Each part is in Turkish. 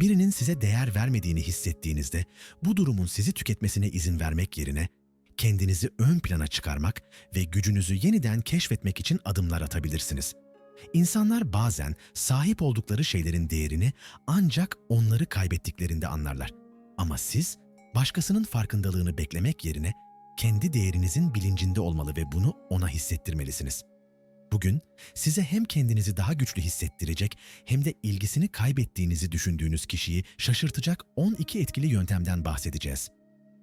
Birinin size değer vermediğini hissettiğinizde bu durumun sizi tüketmesine izin vermek yerine kendinizi ön plana çıkarmak ve gücünüzü yeniden keşfetmek için adımlar atabilirsiniz. İnsanlar bazen sahip oldukları şeylerin değerini ancak onları kaybettiklerinde anlarlar. Ama siz başkasının farkındalığını beklemek yerine kendi değerinizin bilincinde olmalı ve bunu ona hissettirmelisiniz. Bugün size hem kendinizi daha güçlü hissettirecek hem de ilgisini kaybettiğinizi düşündüğünüz kişiyi şaşırtacak 12 etkili yöntemden bahsedeceğiz.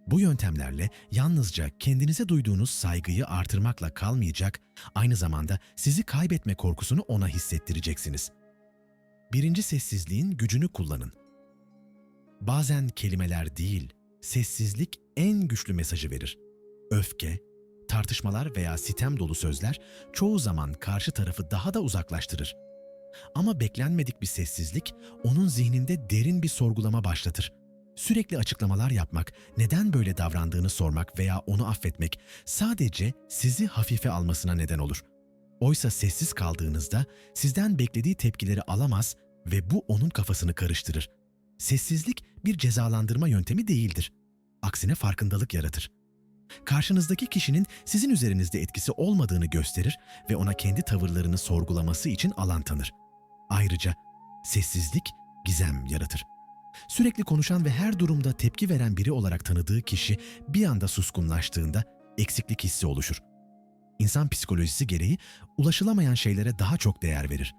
Bu yöntemlerle yalnızca kendinize duyduğunuz saygıyı artırmakla kalmayacak, aynı zamanda sizi kaybetme korkusunu ona hissettireceksiniz. Birinci sessizliğin gücünü kullanın. Bazen kelimeler değil, sessizlik en güçlü mesajı verir. Öfke, tartışmalar veya sitem dolu sözler çoğu zaman karşı tarafı daha da uzaklaştırır. Ama beklenmedik bir sessizlik onun zihninde derin bir sorgulama başlatır. Sürekli açıklamalar yapmak, neden böyle davrandığını sormak veya onu affetmek sadece sizi hafife almasına neden olur. Oysa sessiz kaldığınızda sizden beklediği tepkileri alamaz ve bu onun kafasını karıştırır. Sessizlik bir cezalandırma yöntemi değildir. Aksine farkındalık yaratır. Karşınızdaki kişinin sizin üzerinizde etkisi olmadığını gösterir ve ona kendi tavırlarını sorgulaması için alan tanır. Ayrıca sessizlik gizem yaratır. Sürekli konuşan ve her durumda tepki veren biri olarak tanıdığı kişi bir anda suskunlaştığında eksiklik hissi oluşur. İnsan psikolojisi gereği ulaşılamayan şeylere daha çok değer verir.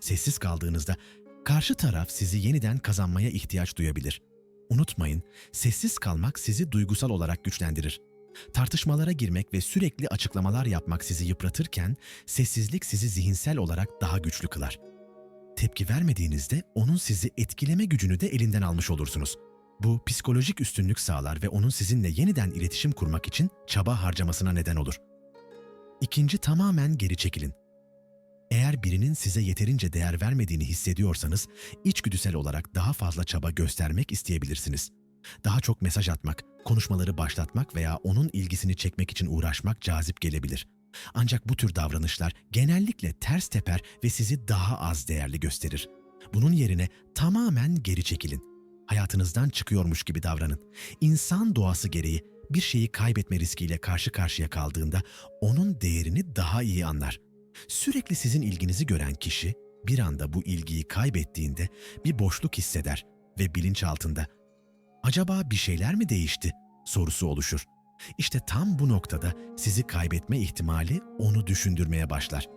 Sessiz kaldığınızda karşı taraf sizi yeniden kazanmaya ihtiyaç duyabilir. Unutmayın, sessiz kalmak sizi duygusal olarak güçlendirir. Tartışmalara girmek ve sürekli açıklamalar yapmak sizi yıpratırken, sessizlik sizi zihinsel olarak daha güçlü kılar. Tepki vermediğinizde onun sizi etkileme gücünü de elinden almış olursunuz. Bu psikolojik üstünlük sağlar ve onun sizinle yeniden iletişim kurmak için çaba harcamasına neden olur. İkinci tamamen geri çekilin. Eğer birinin size yeterince değer vermediğini hissediyorsanız, içgüdüsel olarak daha fazla çaba göstermek isteyebilirsiniz. Daha çok mesaj atmak, konuşmaları başlatmak veya onun ilgisini çekmek için uğraşmak cazip gelebilir. Ancak bu tür davranışlar genellikle ters teper ve sizi daha az değerli gösterir. Bunun yerine tamamen geri çekilin. Hayatınızdan çıkıyormuş gibi davranın. İnsan doğası gereği bir şeyi kaybetme riskiyle karşı karşıya kaldığında onun değerini daha iyi anlar. Sürekli sizin ilginizi gören kişi bir anda bu ilgiyi kaybettiğinde bir boşluk hisseder ve bilinçaltında acaba bir şeyler mi değişti sorusu oluşur. İşte tam bu noktada sizi kaybetme ihtimali onu düşündürmeye başlar.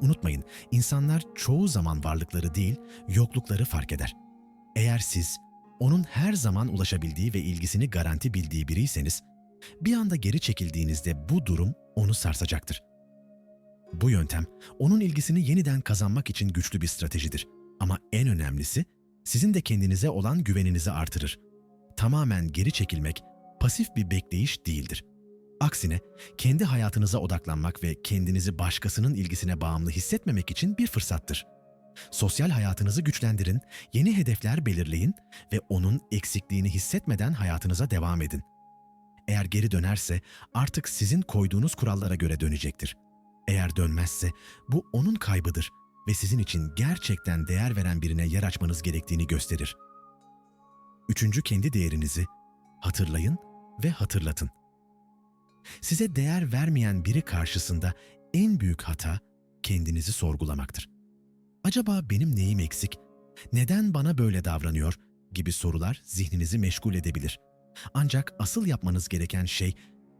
Unutmayın, insanlar çoğu zaman varlıkları değil, yoklukları fark eder. Eğer siz onun her zaman ulaşabildiği ve ilgisini garanti bildiği biriyseniz, bir anda geri çekildiğinizde bu durum onu sarsacaktır. Bu yöntem onun ilgisini yeniden kazanmak için güçlü bir stratejidir. Ama en önemlisi sizin de kendinize olan güveninizi artırır. Tamamen geri çekilmek pasif bir bekleyiş değildir. Aksine kendi hayatınıza odaklanmak ve kendinizi başkasının ilgisine bağımlı hissetmemek için bir fırsattır. Sosyal hayatınızı güçlendirin, yeni hedefler belirleyin ve onun eksikliğini hissetmeden hayatınıza devam edin. Eğer geri dönerse artık sizin koyduğunuz kurallara göre dönecektir. Eğer dönmezse bu onun kaybıdır ve sizin için gerçekten değer veren birine yer açmanız gerektiğini gösterir. Üçüncü kendi değerinizi hatırlayın ve hatırlatın. Size değer vermeyen biri karşısında en büyük hata kendinizi sorgulamaktır. Acaba benim neyim eksik? Neden bana böyle davranıyor? gibi sorular zihninizi meşgul edebilir. Ancak asıl yapmanız gereken şey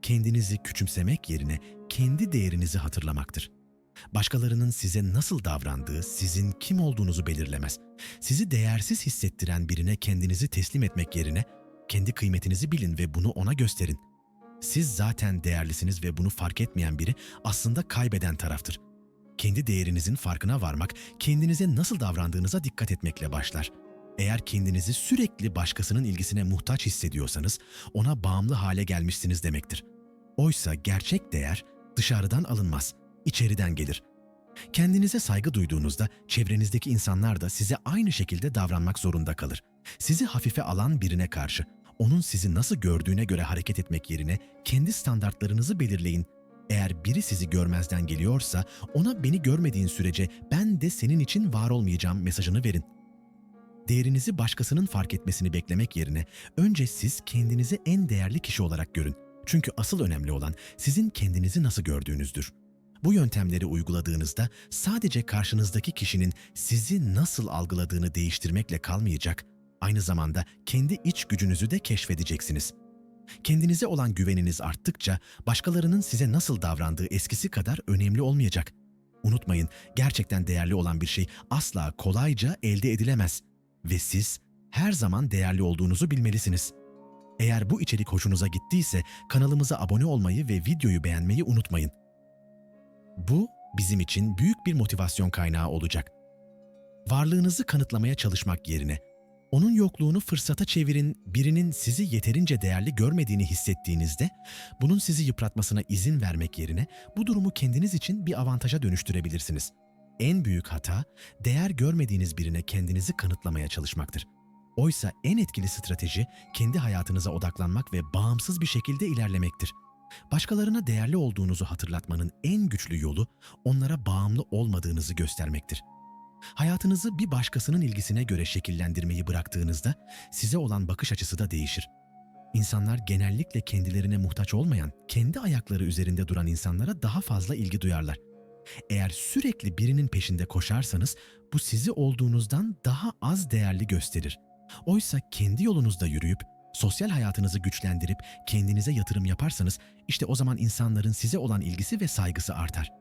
kendinizi küçümsemek yerine kendi değerinizi hatırlamaktır. Başkalarının size nasıl davrandığı sizin kim olduğunuzu belirlemez. Sizi değersiz hissettiren birine kendinizi teslim etmek yerine kendi kıymetinizi bilin ve bunu ona gösterin. Siz zaten değerlisiniz ve bunu fark etmeyen biri aslında kaybeden taraftır. Kendi değerinizin farkına varmak, kendinize nasıl davrandığınıza dikkat etmekle başlar. Eğer kendinizi sürekli başkasının ilgisine muhtaç hissediyorsanız, ona bağımlı hale gelmişsiniz demektir. Oysa gerçek değer dışarıdan alınmaz, içeriden gelir. Kendinize saygı duyduğunuzda çevrenizdeki insanlar da size aynı şekilde davranmak zorunda kalır. Sizi hafife alan birine karşı onun sizi nasıl gördüğüne göre hareket etmek yerine kendi standartlarınızı belirleyin. Eğer biri sizi görmezden geliyorsa ona beni görmediğin sürece ben de senin için var olmayacağım mesajını verin. Değerinizi başkasının fark etmesini beklemek yerine önce siz kendinizi en değerli kişi olarak görün. Çünkü asıl önemli olan sizin kendinizi nasıl gördüğünüzdür. Bu yöntemleri uyguladığınızda sadece karşınızdaki kişinin sizi nasıl algıladığını değiştirmekle kalmayacak, aynı zamanda kendi iç gücünüzü de keşfedeceksiniz. Kendinize olan güveniniz arttıkça başkalarının size nasıl davrandığı eskisi kadar önemli olmayacak. Unutmayın, gerçekten değerli olan bir şey asla kolayca elde edilemez ve siz her zaman değerli olduğunuzu bilmelisiniz. Eğer bu içerik hoşunuza gittiyse kanalımıza abone olmayı ve videoyu beğenmeyi unutmayın. Bu bizim için büyük bir motivasyon kaynağı olacak. Varlığınızı kanıtlamaya çalışmak yerine onun yokluğunu fırsata çevirin. Birinin sizi yeterince değerli görmediğini hissettiğinizde bunun sizi yıpratmasına izin vermek yerine bu durumu kendiniz için bir avantaja dönüştürebilirsiniz. En büyük hata değer görmediğiniz birine kendinizi kanıtlamaya çalışmaktır. Oysa en etkili strateji kendi hayatınıza odaklanmak ve bağımsız bir şekilde ilerlemektir. Başkalarına değerli olduğunuzu hatırlatmanın en güçlü yolu onlara bağımlı olmadığınızı göstermektir. Hayatınızı bir başkasının ilgisine göre şekillendirmeyi bıraktığınızda size olan bakış açısı da değişir. İnsanlar genellikle kendilerine muhtaç olmayan, kendi ayakları üzerinde duran insanlara daha fazla ilgi duyarlar. Eğer sürekli birinin peşinde koşarsanız bu sizi olduğunuzdan daha az değerli gösterir. Oysa kendi yolunuzda yürüyüp sosyal hayatınızı güçlendirip kendinize yatırım yaparsanız işte o zaman insanların size olan ilgisi ve saygısı artar.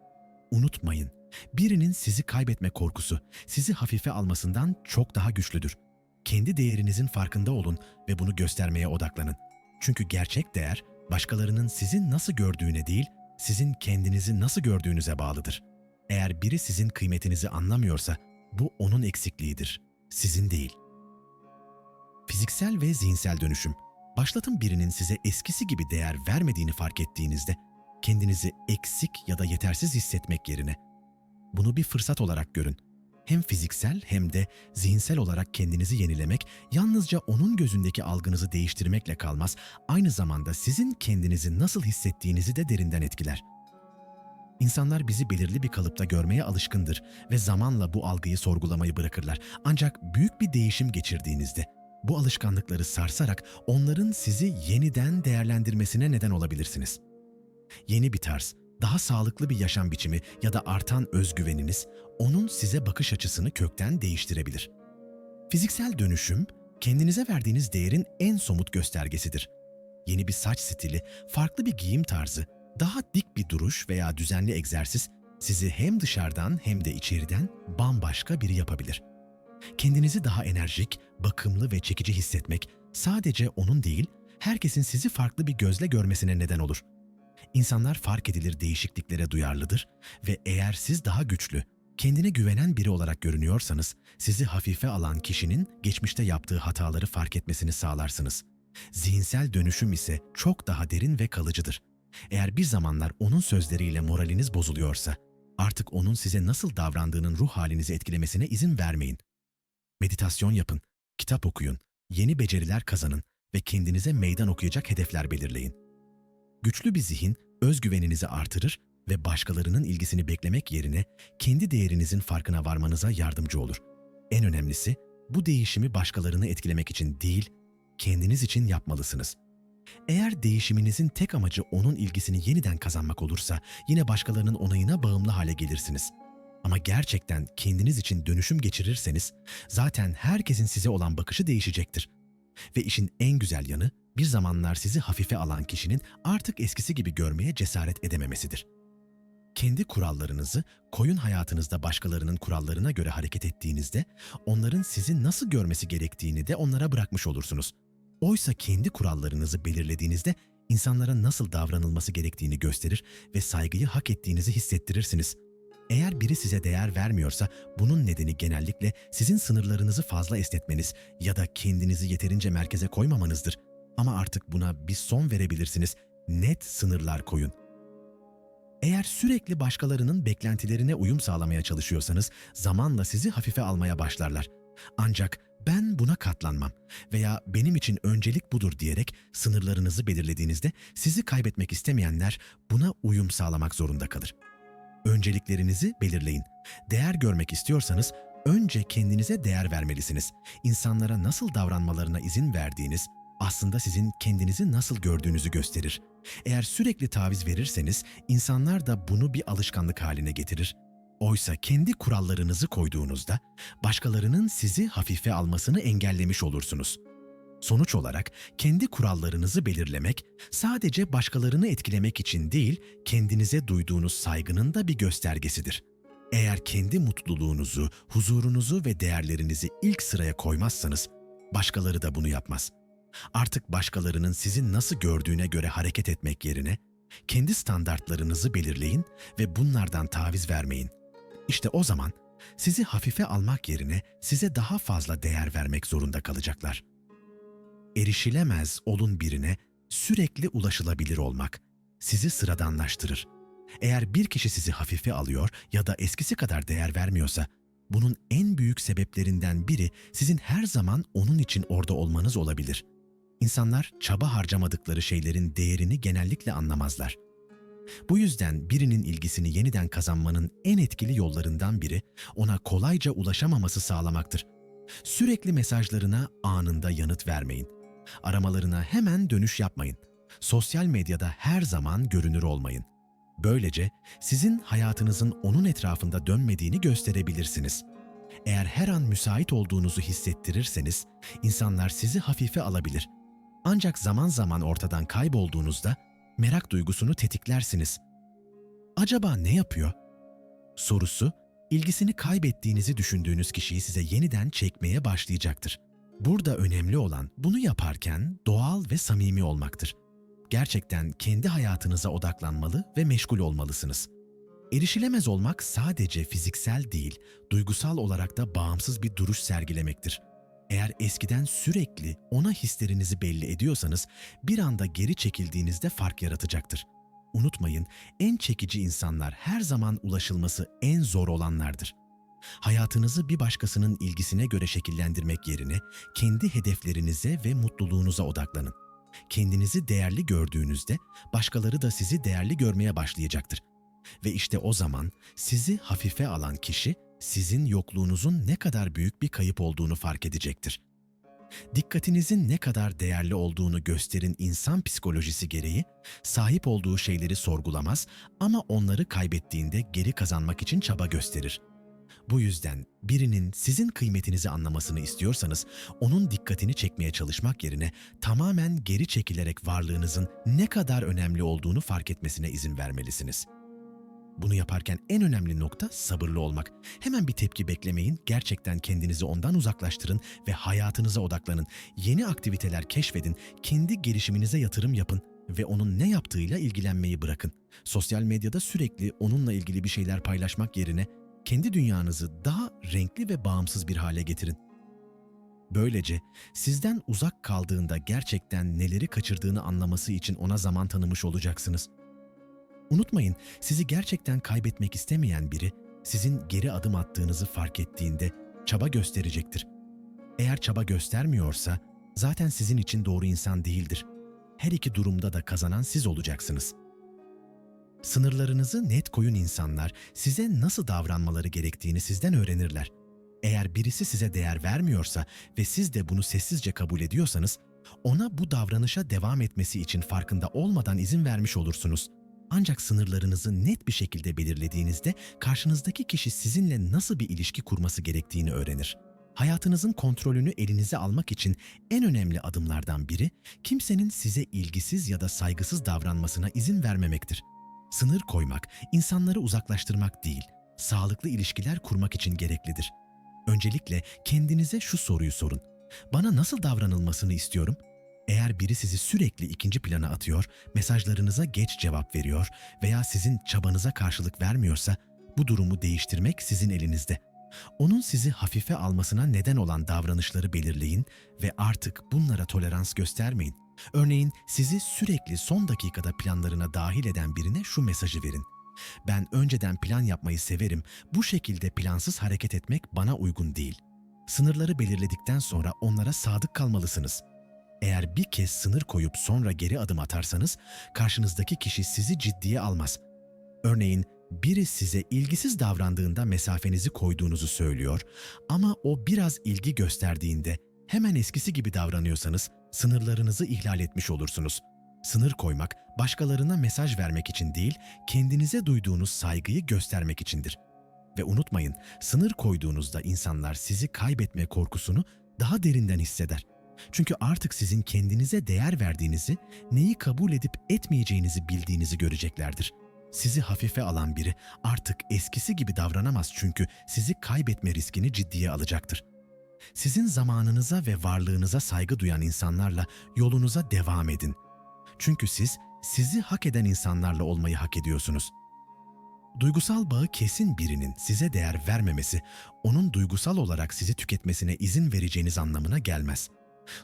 Unutmayın, birinin sizi kaybetme korkusu sizi hafife almasından çok daha güçlüdür. Kendi değerinizin farkında olun ve bunu göstermeye odaklanın. Çünkü gerçek değer başkalarının sizi nasıl gördüğüne değil, sizin kendinizi nasıl gördüğünüze bağlıdır. Eğer biri sizin kıymetinizi anlamıyorsa bu onun eksikliğidir, sizin değil. Fiziksel ve zihinsel dönüşüm. Başlatın birinin size eskisi gibi değer vermediğini fark ettiğinizde kendinizi eksik ya da yetersiz hissetmek yerine bunu bir fırsat olarak görün. Hem fiziksel hem de zihinsel olarak kendinizi yenilemek yalnızca onun gözündeki algınızı değiştirmekle kalmaz, aynı zamanda sizin kendinizi nasıl hissettiğinizi de derinden etkiler. İnsanlar bizi belirli bir kalıpta görmeye alışkındır ve zamanla bu algıyı sorgulamayı bırakırlar. Ancak büyük bir değişim geçirdiğinizde bu alışkanlıkları sarsarak onların sizi yeniden değerlendirmesine neden olabilirsiniz. Yeni bir tarz, daha sağlıklı bir yaşam biçimi ya da artan özgüveniniz onun size bakış açısını kökten değiştirebilir. Fiziksel dönüşüm, kendinize verdiğiniz değerin en somut göstergesidir. Yeni bir saç stili, farklı bir giyim tarzı, daha dik bir duruş veya düzenli egzersiz sizi hem dışarıdan hem de içeriden bambaşka biri yapabilir. Kendinizi daha enerjik, bakımlı ve çekici hissetmek sadece onun değil, herkesin sizi farklı bir gözle görmesine neden olur. İnsanlar fark edilir değişikliklere duyarlıdır ve eğer siz daha güçlü, kendine güvenen biri olarak görünüyorsanız, sizi hafife alan kişinin geçmişte yaptığı hataları fark etmesini sağlarsınız. Zihinsel dönüşüm ise çok daha derin ve kalıcıdır. Eğer bir zamanlar onun sözleriyle moraliniz bozuluyorsa, artık onun size nasıl davrandığının ruh halinizi etkilemesine izin vermeyin. Meditasyon yapın, kitap okuyun, yeni beceriler kazanın ve kendinize meydan okuyacak hedefler belirleyin. Güçlü bir zihin özgüveninizi artırır ve başkalarının ilgisini beklemek yerine kendi değerinizin farkına varmanıza yardımcı olur. En önemlisi bu değişimi başkalarını etkilemek için değil, kendiniz için yapmalısınız. Eğer değişiminizin tek amacı onun ilgisini yeniden kazanmak olursa yine başkalarının onayına bağımlı hale gelirsiniz. Ama gerçekten kendiniz için dönüşüm geçirirseniz zaten herkesin size olan bakışı değişecektir. Ve işin en güzel yanı bir zamanlar sizi hafife alan kişinin artık eskisi gibi görmeye cesaret edememesidir. Kendi kurallarınızı koyun hayatınızda başkalarının kurallarına göre hareket ettiğinizde onların sizi nasıl görmesi gerektiğini de onlara bırakmış olursunuz. Oysa kendi kurallarınızı belirlediğinizde insanlara nasıl davranılması gerektiğini gösterir ve saygıyı hak ettiğinizi hissettirirsiniz. Eğer biri size değer vermiyorsa bunun nedeni genellikle sizin sınırlarınızı fazla esnetmeniz ya da kendinizi yeterince merkeze koymamanızdır. Ama artık buna bir son verebilirsiniz. Net sınırlar koyun. Eğer sürekli başkalarının beklentilerine uyum sağlamaya çalışıyorsanız zamanla sizi hafife almaya başlarlar. Ancak ben buna katlanmam veya benim için öncelik budur diyerek sınırlarınızı belirlediğinizde sizi kaybetmek istemeyenler buna uyum sağlamak zorunda kalır. Önceliklerinizi belirleyin. Değer görmek istiyorsanız Önce kendinize değer vermelisiniz. İnsanlara nasıl davranmalarına izin verdiğiniz aslında sizin kendinizi nasıl gördüğünüzü gösterir. Eğer sürekli taviz verirseniz insanlar da bunu bir alışkanlık haline getirir. Oysa kendi kurallarınızı koyduğunuzda başkalarının sizi hafife almasını engellemiş olursunuz. Sonuç olarak kendi kurallarınızı belirlemek sadece başkalarını etkilemek için değil, kendinize duyduğunuz saygının da bir göstergesidir. Eğer kendi mutluluğunuzu, huzurunuzu ve değerlerinizi ilk sıraya koymazsanız, başkaları da bunu yapmaz. Artık başkalarının sizi nasıl gördüğüne göre hareket etmek yerine, kendi standartlarınızı belirleyin ve bunlardan taviz vermeyin. İşte o zaman sizi hafife almak yerine size daha fazla değer vermek zorunda kalacaklar. Erişilemez olun birine sürekli ulaşılabilir olmak sizi sıradanlaştırır. Eğer bir kişi sizi hafife alıyor ya da eskisi kadar değer vermiyorsa, bunun en büyük sebeplerinden biri sizin her zaman onun için orada olmanız olabilir. İnsanlar çaba harcamadıkları şeylerin değerini genellikle anlamazlar. Bu yüzden birinin ilgisini yeniden kazanmanın en etkili yollarından biri ona kolayca ulaşamaması sağlamaktır. Sürekli mesajlarına anında yanıt vermeyin. Aramalarına hemen dönüş yapmayın. Sosyal medyada her zaman görünür olmayın. Böylece sizin hayatınızın onun etrafında dönmediğini gösterebilirsiniz. Eğer her an müsait olduğunuzu hissettirirseniz, insanlar sizi hafife alabilir. Ancak zaman zaman ortadan kaybolduğunuzda merak duygusunu tetiklersiniz. Acaba ne yapıyor? Sorusu, ilgisini kaybettiğinizi düşündüğünüz kişiyi size yeniden çekmeye başlayacaktır. Burada önemli olan bunu yaparken doğal ve samimi olmaktır. Gerçekten kendi hayatınıza odaklanmalı ve meşgul olmalısınız. Erişilemez olmak sadece fiziksel değil, duygusal olarak da bağımsız bir duruş sergilemektir. Eğer eskiden sürekli ona hislerinizi belli ediyorsanız bir anda geri çekildiğinizde fark yaratacaktır. Unutmayın, en çekici insanlar her zaman ulaşılması en zor olanlardır. Hayatınızı bir başkasının ilgisine göre şekillendirmek yerine kendi hedeflerinize ve mutluluğunuza odaklanın. Kendinizi değerli gördüğünüzde başkaları da sizi değerli görmeye başlayacaktır. Ve işte o zaman sizi hafife alan kişi sizin yokluğunuzun ne kadar büyük bir kayıp olduğunu fark edecektir. Dikkatinizin ne kadar değerli olduğunu gösterin insan psikolojisi gereği sahip olduğu şeyleri sorgulamaz ama onları kaybettiğinde geri kazanmak için çaba gösterir. Bu yüzden birinin sizin kıymetinizi anlamasını istiyorsanız onun dikkatini çekmeye çalışmak yerine tamamen geri çekilerek varlığınızın ne kadar önemli olduğunu fark etmesine izin vermelisiniz. Bunu yaparken en önemli nokta sabırlı olmak. Hemen bir tepki beklemeyin, gerçekten kendinizi ondan uzaklaştırın ve hayatınıza odaklanın. Yeni aktiviteler keşfedin, kendi gelişiminize yatırım yapın ve onun ne yaptığıyla ilgilenmeyi bırakın. Sosyal medyada sürekli onunla ilgili bir şeyler paylaşmak yerine kendi dünyanızı daha renkli ve bağımsız bir hale getirin. Böylece sizden uzak kaldığında gerçekten neleri kaçırdığını anlaması için ona zaman tanımış olacaksınız. Unutmayın, sizi gerçekten kaybetmek istemeyen biri sizin geri adım attığınızı fark ettiğinde çaba gösterecektir. Eğer çaba göstermiyorsa zaten sizin için doğru insan değildir. Her iki durumda da kazanan siz olacaksınız. Sınırlarınızı net koyun insanlar size nasıl davranmaları gerektiğini sizden öğrenirler. Eğer birisi size değer vermiyorsa ve siz de bunu sessizce kabul ediyorsanız, ona bu davranışa devam etmesi için farkında olmadan izin vermiş olursunuz. Ancak sınırlarınızı net bir şekilde belirlediğinizde karşınızdaki kişi sizinle nasıl bir ilişki kurması gerektiğini öğrenir. Hayatınızın kontrolünü elinize almak için en önemli adımlardan biri kimsenin size ilgisiz ya da saygısız davranmasına izin vermemektir. Sınır koymak, insanları uzaklaştırmak değil, sağlıklı ilişkiler kurmak için gereklidir. Öncelikle kendinize şu soruyu sorun. Bana nasıl davranılmasını istiyorum? Eğer biri sizi sürekli ikinci plana atıyor, mesajlarınıza geç cevap veriyor veya sizin çabanıza karşılık vermiyorsa bu durumu değiştirmek sizin elinizde. Onun sizi hafife almasına neden olan davranışları belirleyin ve artık bunlara tolerans göstermeyin. Örneğin sizi sürekli son dakikada planlarına dahil eden birine şu mesajı verin. Ben önceden plan yapmayı severim. Bu şekilde plansız hareket etmek bana uygun değil. Sınırları belirledikten sonra onlara sadık kalmalısınız. Eğer bir kez sınır koyup sonra geri adım atarsanız karşınızdaki kişi sizi ciddiye almaz. Örneğin Biri size ilgisiz davrandığında mesafenizi koyduğunuzu söylüyor ama o biraz ilgi gösterdiğinde hemen eskisi gibi davranıyorsanız sınırlarınızı ihlal etmiş olursunuz. Sınır koymak başkalarına mesaj vermek için değil, kendinize duyduğunuz saygıyı göstermek içindir. Ve unutmayın, sınır koyduğunuzda insanlar sizi kaybetme korkusunu daha derinden hisseder. Çünkü artık sizin kendinize değer verdiğinizi, neyi kabul edip etmeyeceğinizi bildiğinizi göreceklerdir. Sizi hafife alan biri artık eskisi gibi davranamaz çünkü sizi kaybetme riskini ciddiye alacaktır. Sizin zamanınıza ve varlığınıza saygı duyan insanlarla yolunuza devam edin. Çünkü siz sizi hak eden insanlarla olmayı hak ediyorsunuz. Duygusal bağı kesin birinin size değer vermemesi, onun duygusal olarak sizi tüketmesine izin vereceğiniz anlamına gelmez.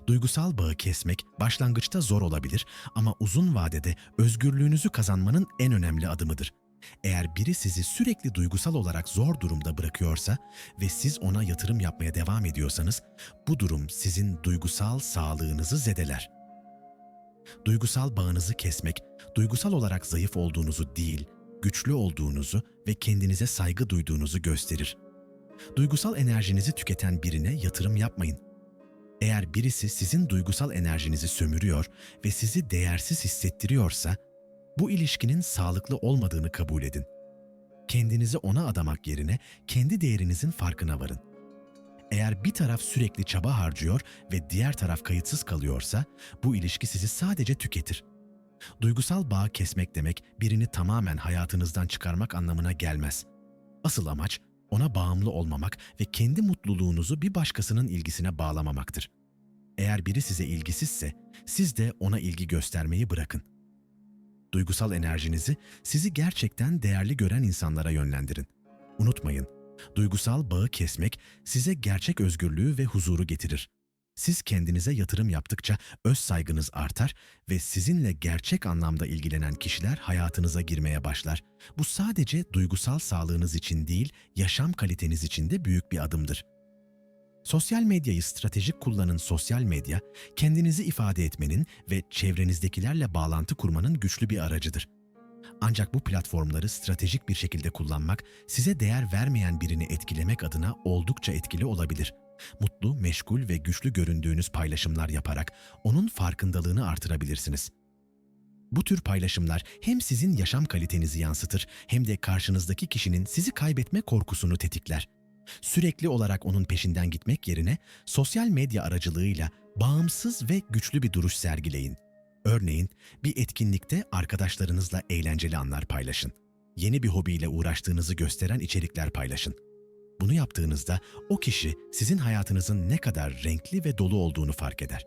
Duygusal bağı kesmek başlangıçta zor olabilir ama uzun vadede özgürlüğünüzü kazanmanın en önemli adımıdır. Eğer biri sizi sürekli duygusal olarak zor durumda bırakıyorsa ve siz ona yatırım yapmaya devam ediyorsanız, bu durum sizin duygusal sağlığınızı zedeler. Duygusal bağınızı kesmek, duygusal olarak zayıf olduğunuzu değil, güçlü olduğunuzu ve kendinize saygı duyduğunuzu gösterir. Duygusal enerjinizi tüketen birine yatırım yapmayın. Eğer birisi sizin duygusal enerjinizi sömürüyor ve sizi değersiz hissettiriyorsa, bu ilişkinin sağlıklı olmadığını kabul edin. Kendinizi ona adamak yerine kendi değerinizin farkına varın. Eğer bir taraf sürekli çaba harcıyor ve diğer taraf kayıtsız kalıyorsa, bu ilişki sizi sadece tüketir. Duygusal bağ kesmek demek birini tamamen hayatınızdan çıkarmak anlamına gelmez. Asıl amaç ona bağımlı olmamak ve kendi mutluluğunuzu bir başkasının ilgisine bağlamamaktır. Eğer biri size ilgisizse siz de ona ilgi göstermeyi bırakın. Duygusal enerjinizi sizi gerçekten değerli gören insanlara yönlendirin. Unutmayın, duygusal bağı kesmek size gerçek özgürlüğü ve huzuru getirir. Siz kendinize yatırım yaptıkça öz saygınız artar ve sizinle gerçek anlamda ilgilenen kişiler hayatınıza girmeye başlar. Bu sadece duygusal sağlığınız için değil, yaşam kaliteniz için de büyük bir adımdır. Sosyal medyayı stratejik kullanın sosyal medya, kendinizi ifade etmenin ve çevrenizdekilerle bağlantı kurmanın güçlü bir aracıdır. Ancak bu platformları stratejik bir şekilde kullanmak, size değer vermeyen birini etkilemek adına oldukça etkili olabilir. Mutlu, meşgul ve güçlü göründüğünüz paylaşımlar yaparak onun farkındalığını artırabilirsiniz. Bu tür paylaşımlar hem sizin yaşam kalitenizi yansıtır hem de karşınızdaki kişinin sizi kaybetme korkusunu tetikler. Sürekli olarak onun peşinden gitmek yerine sosyal medya aracılığıyla bağımsız ve güçlü bir duruş sergileyin. Örneğin bir etkinlikte arkadaşlarınızla eğlenceli anlar paylaşın. Yeni bir hobiyle uğraştığınızı gösteren içerikler paylaşın. Bunu yaptığınızda o kişi sizin hayatınızın ne kadar renkli ve dolu olduğunu fark eder.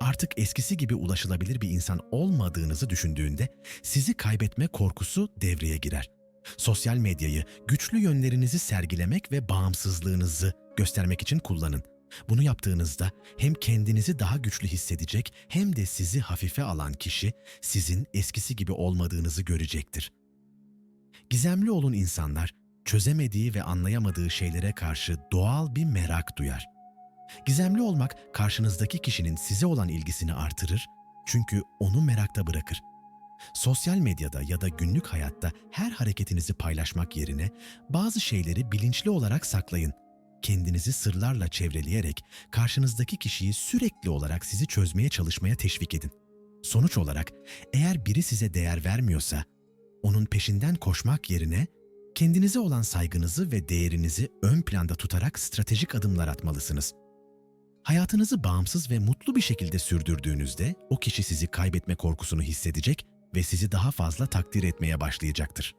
Artık eskisi gibi ulaşılabilir bir insan olmadığınızı düşündüğünde sizi kaybetme korkusu devreye girer. Sosyal medyayı güçlü yönlerinizi sergilemek ve bağımsızlığınızı göstermek için kullanın. Bunu yaptığınızda hem kendinizi daha güçlü hissedecek hem de sizi hafife alan kişi sizin eskisi gibi olmadığınızı görecektir. Gizemli olun insanlar çözemediği ve anlayamadığı şeylere karşı doğal bir merak duyar. Gizemli olmak karşınızdaki kişinin size olan ilgisini artırır çünkü onu merakta bırakır. Sosyal medyada ya da günlük hayatta her hareketinizi paylaşmak yerine bazı şeyleri bilinçli olarak saklayın. Kendinizi sırlarla çevreleyerek karşınızdaki kişiyi sürekli olarak sizi çözmeye çalışmaya teşvik edin. Sonuç olarak eğer biri size değer vermiyorsa onun peşinden koşmak yerine kendinize olan saygınızı ve değerinizi ön planda tutarak stratejik adımlar atmalısınız. Hayatınızı bağımsız ve mutlu bir şekilde sürdürdüğünüzde o kişi sizi kaybetme korkusunu hissedecek ve sizi daha fazla takdir etmeye başlayacaktır.